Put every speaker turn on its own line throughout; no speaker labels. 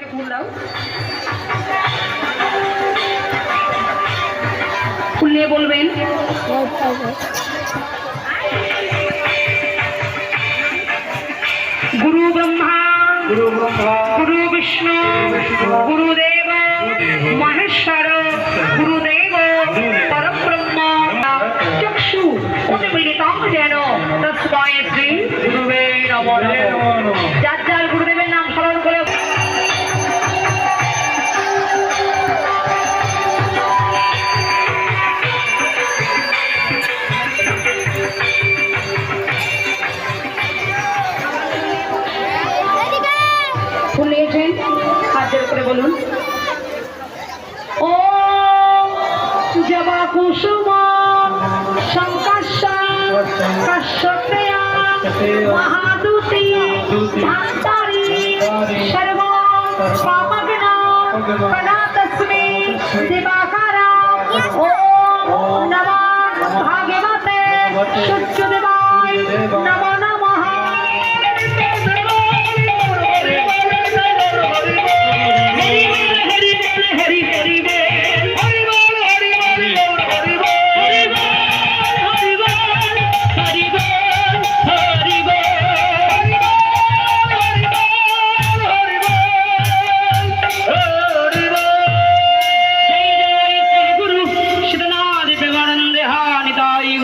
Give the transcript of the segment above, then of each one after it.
থেকে ফুল নিয়ে বলবেন। গুরু ব্রহ্মা
গুরু
বিষ্ণু গুরুদেব মহেশ্বর গুরুদেব পরব্রহ্ম চক্ষু যেন তস্ময় শ্রী গুরুবে নমঃ। করে বলুন। ও জবা কুসুম ও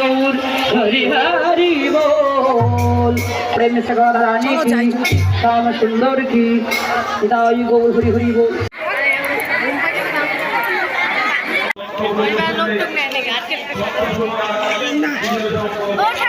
গৌর হরি হরি বল। প্রেম সগর রানী কি শ্যাম সুন্দর কি দাই গৌর হরি হরি
বল। Oh,